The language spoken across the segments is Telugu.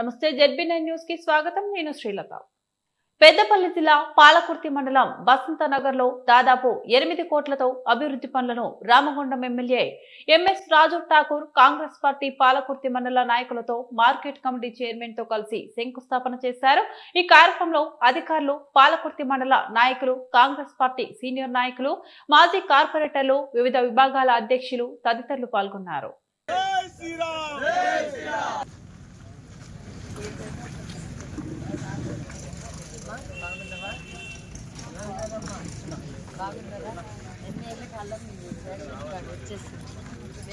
నమస్తే జెడ్బీ నైన్ న్యూస్కి స్వాగతం. నేను శ్రీలత. పెద్దపల్లి జిల్లా పాలకుర్తి మండలం వసంతనగర్లో నగర్లో దాదాపు ఎనిమిది కోట్లతో అభివృద్ధి పనులను Ramagundam MLA MS Raju Thakur Congress party Palakurthi మండల నాయకులతో మార్కెట్ కమిటీ చైర్మన్తో కలిసి శంకుస్థాపన చేశారు. ఈ కార్యక్రమంలో అధికారులు పాలకుర్తి మండల నాయకులు కాంగ్రెస్ పార్టీ సీనియర్ నాయకులు మాజీ కార్పొరేటర్లు వివిధ విభాగాల అధ్యక్షులు తదితరులు పాల్గొన్నారు. వచ్చేసి శ్రీరామ్ ఎన్నేళ్ళ ఉంటే రేషన్ కార్డు వచ్చేసింది మీ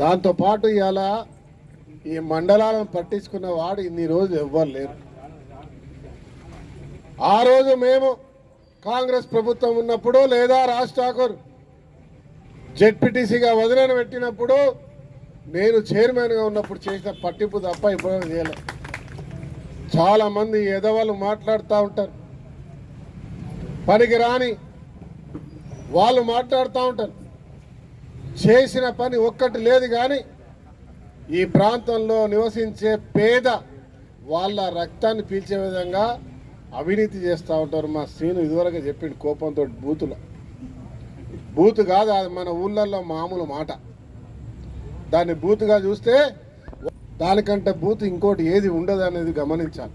దాంతోపాటు దాంతో పాటు ఇవాళ ఈ మండలాలను పట్టించుకున్న వాడు ఇన్ని రోజులు ఎవ్వరు లేరు. ఆ రోజు మేము కాంగ్రెస్ ప్రభుత్వం ఉన్నప్పుడు లేదా రాజ్ ఠాకూర్ జెడ్పీటీసీగా వదిలేని పెట్టినప్పుడు నేను చైర్మన్గా ఉన్నప్పుడు చేసిన పట్టింపు తప్ప ఇప్పుడు చేయలే. చాలామంది ఎదవాళ్ళు మాట్లాడుతూ ఉంటారు. పనికి రాని వాళ్ళు మాట్లాడుతూ ఉంటారు. చేసిన పని ఒక్కటి లేదు కానీ ఈ ప్రాంతంలో నివసించే పేద వాళ్ళ రక్తాన్ని పీల్చే విధంగా అవినీతి చేస్తూ ఉంటారు మా శ్రీను. ఇదివరకు చెప్పిండు కోపంతో బూతులు. బూతు కాదు అది మన ఊళ్ళల్లో మామూలు మాట. దాన్ని బూతుగా చూస్తే దానికంటే బూత్ ఇంకోటి ఏది ఉండదు అనేది గమనించాలి.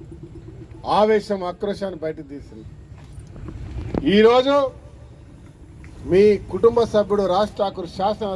ఆవేశం ఆక్రోశాన్ని బయటకు తీసింది. ఈరోజు మీ కుటుంబ సభ్యుడు రాజ్ ఠాకూర్ శాసన